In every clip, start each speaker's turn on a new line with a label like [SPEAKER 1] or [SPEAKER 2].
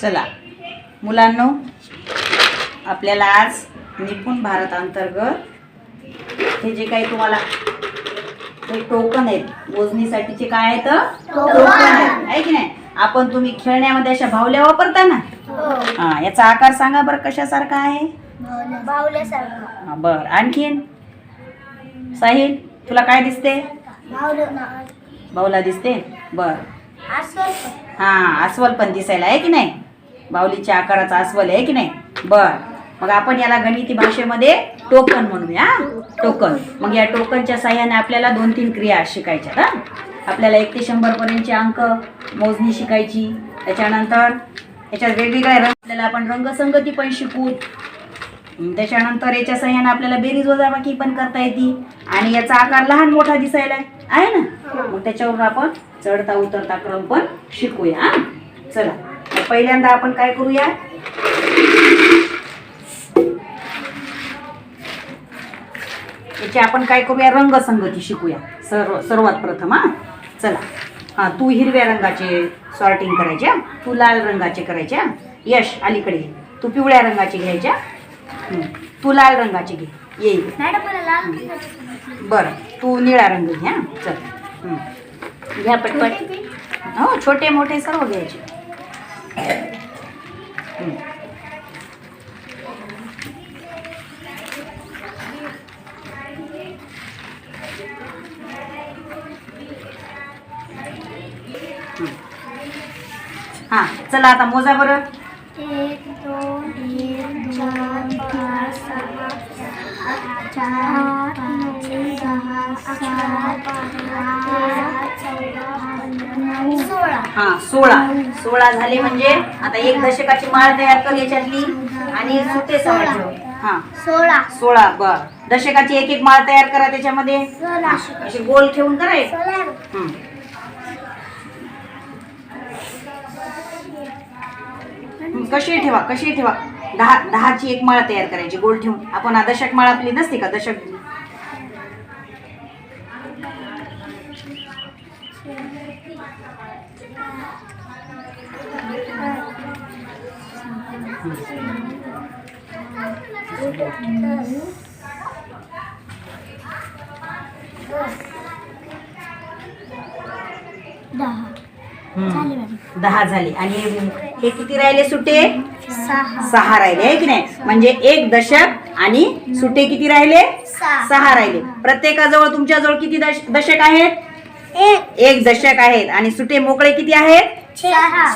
[SPEAKER 1] चला. मुलांनो आपल्याला आज निपुण भारत अंतर्गत हे जे काही तुम्हाला हे टोकन आहेत मोजणीसाठीचे काय आहेत? टोकन आहे की नाही? आपण तुम्ही खेळण्यामध्ये अशा भावल्या वापरता ना? हा. याचा आकार सांगा बरं कशासारखा आहे? हा, बर. आणखीन? साहिल तुला काय दिसते? बाहुला दिसते? बर. हा अस्वल पण दिसायला आहे की नाही? बाहुलीच्या आकाराचा अस्वल आहे की नाही? बर. मग आपण याला गणिती भाषेमध्ये टोकन म्हणूया. टोकन. मग या टोकनच्या साह्याने आपल्याला दोन तीन क्रिया शिकायच्या हा. आपल्याला एक ते शंभर पर्यंतचे अंक मोजणी शिकायची. त्याच्यानंतर याच्यात वेगवेगळ्या रंग आपल्याला आपण रंगसंगती पण शिकू. हं, त्याच्यानंतर याच्या सहाय्याने आपल्याला बेरीज वजाबाकी पण करता येते. आणि याचा आकार लहान मोठा दिसायला आहे ना? मग त्याच्यावरून आपण चढता उतरता क्रम पण शिकूया हा. चला. पहिल्यांदा आपण काय करूया? याची आपण काय करूया? रंगसंगती शिकूया. सर्व सर्वात प्रथम हा? चला. हा तू हिरव्या रंगाचे सॉर्टिंग करायच्या. तू लाल रंगाचे करायच्या. यश अलीकडे. तू पिवळ्या रंगाचे घ्यायच्या. तू लाल रंगाचे घे. ये इकडे.
[SPEAKER 2] मॅडम मला लाल रंगाची
[SPEAKER 1] बरं. तू निळा रंग घ्या चल. हं. घ्या पटपट. हो छोटे मोठे सर्व घ्यायचे. हं. हं. हा चला आता मोजा बरं
[SPEAKER 2] एक दोन तीन चार पाच सहा सात चार पाच सहा सात आठ सोळा.
[SPEAKER 1] हा सोळा. सोळा झाले म्हणजे आता एक दशकाची माळ तयार कर याच्यातली आणि सुटे समाज हा.
[SPEAKER 2] सोळा.
[SPEAKER 1] सोळा बर. दशकाची एक एक माळ तयार करा त्याच्यामध्ये. अशी गोल ठेवून. हं, कशी ठेवा कशी ठेवा. दहा दहाची एक माळ तयार करायची गोल ठेवून. आपण दशक माळ आपली नसते का? दशक
[SPEAKER 2] दहा. झाले
[SPEAKER 1] आणि हे किती राहिले सुटे?
[SPEAKER 2] सहा.
[SPEAKER 1] राहिले आहे की नाही? म्हणजे एक दशक आणि सुटे किती राहिले?
[SPEAKER 2] सहा.
[SPEAKER 1] राहिले. प्रत्येकाजवळ तुमच्याजवळ किती दश दशक आहेत?
[SPEAKER 2] एक.
[SPEAKER 1] दशक आहेत. आणि सुटे मोकळे किती आहेत?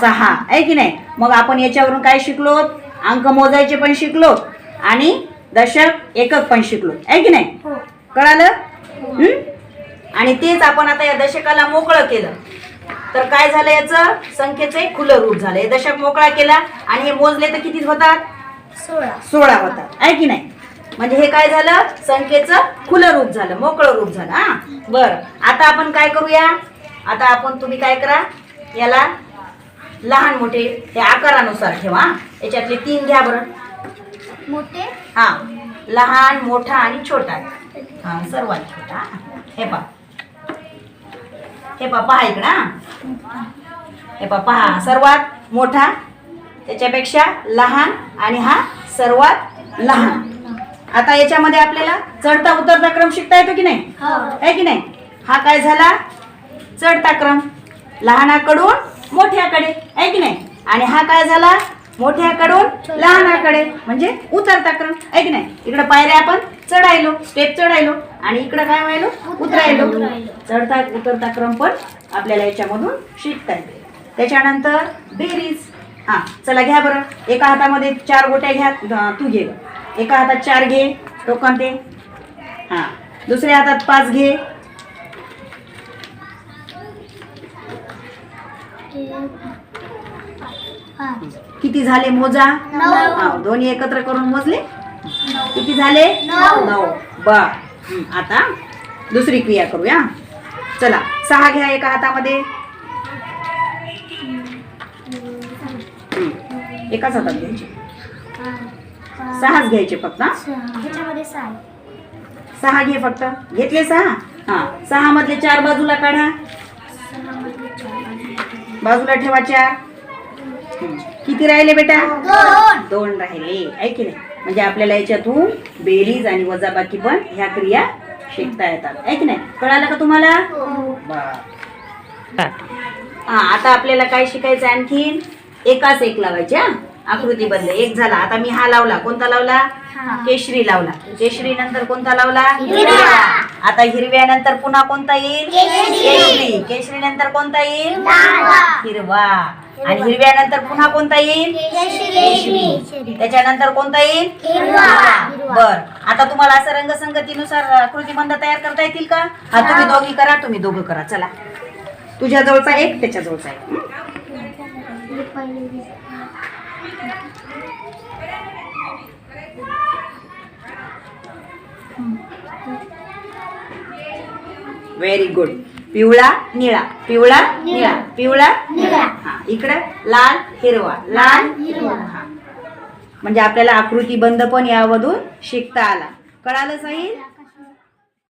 [SPEAKER 2] सहा.
[SPEAKER 1] आहे की नाही? मग आपण याच्यावरून काय शिकलो अंक मोजायचे पण शिकलो आणि दशक एकक पण शिकलो. आहे की नाही?
[SPEAKER 2] हो.
[SPEAKER 1] कळालं? हं? आणि तेच आपण आता या दशकाला मोकळं केलं. तर काय झालं याचं? संख्येचं एक खुलं रूप झालं. हे दशक मोकळा केला आणि हे मोजले तर किती होतात?
[SPEAKER 2] सोळा.
[SPEAKER 1] सोळा होतात. आहे की नाही? म्हणजे हे काय झालं? संख्येचं खुलं रूप झालं मोकळं रूप झालं. हा. बर. आता आपण काय करूया? आता आपण तुम्ही काय करा? याला लहान मोठे हे आकारानुसार ठेवा हा. याच्यातले तीन घ्या बरं.
[SPEAKER 2] मोठे?
[SPEAKER 1] हा. लहान मोठा आणि छोटा. हा सर्वात छोटा. हा. हे पा हे पा पहा इकडं हा. हे पा पहा. सर्वात मोठा त्याच्यापेक्षा लहान आणि हा सर्वात लहान. आता याच्यामध्ये आपल्याला चढता उतरता क्रम शिकता येतो की नाही?
[SPEAKER 2] हो.
[SPEAKER 1] आहे की नाही? हा काय झाला? चढता क्रम. लहानाकडून मोठ्याकडे आहे की नाही? आणि हा काय झाला? मोठ्याकडून लहानाकडे म्हणजे उतरता क्रम आहे की नाही? इकडे पायऱ्या आपण चढायलो स्टेप चढायलो आणि इकडे काय व्हायलो? उतरायलो. चढता उतरता क्रम पण आपल्याला याच्यामधून शिकता येते. त्याच्यानंतर बेरीज. हा चला घ्या बरं. एका हातामध्ये चार गोट्या घ्या तू घे. एका हातात चार घे टोकन ते. हा दुसऱ्या हातात पाच घे. किती झाले मोजा?
[SPEAKER 2] नऊ.
[SPEAKER 1] दोन्ही एकत्र करून मोजले? किती झाले?
[SPEAKER 2] नऊ.
[SPEAKER 1] हं, आता दुसरी क्रिया करूया. चला सहा घ्या एका हातामध्ये. एकाच हातात घ्यायचे. सहाच घ्यायचे फक्त
[SPEAKER 2] सहा
[SPEAKER 1] घे फक्त. घेतले सहा? हा सहा मधले चार बाजूला काढा. बाजूला ठेवा चार हं, किती राहिले बेटा?
[SPEAKER 2] दोन.
[SPEAKER 1] दोन राहिले. आहे की नाही? म्हणजे आपल्याला याच्यातून बेरीज आणि वजाबाकी पण ह्या क्रिया शिकता येतात. आहे की नाही? कळालं का तुम्हाला? हा आता आपल्याला काय शिकायचं आणखीन? एकाच एक लावायचे हा? आकृती बदल एक झाला. आता मी हा लावला. कोणता लावला. केशरी लावला. केशरी नंतर कोणता लावला?
[SPEAKER 2] हिरवा.
[SPEAKER 1] आता हिरव्या नंतर पुन्हा कोणता येईल?
[SPEAKER 2] केशरी.
[SPEAKER 1] केशरी. नंतर कोणता येईल?
[SPEAKER 2] हिरवा.
[SPEAKER 1] हिरवा. आणि हिरव्या नंतर पुन्हा कोणता येईल?
[SPEAKER 2] केशरी.
[SPEAKER 1] त्याच्यानंतर कोणता येईल. बर. आता तुम्हाला असं रंगसंगतीनुसार आकृती बंध तयार करता येतील का? हा तुम्ही दोघी करा तुम्ही दोघं करा. चला. तुझ्या जवळचा एक त्याच्या जवळचा एक? व्हेरी गुड पिवळा निळा. पिवळा निळा. पिवळा
[SPEAKER 2] निळा.
[SPEAKER 1] हा. इकडे लाल हिरवा. लाल
[SPEAKER 2] हिरवा.
[SPEAKER 1] हा. म्हणजे आपल्याला आकृती बंध पण यामधून शिकता आला. कळालं साहिल?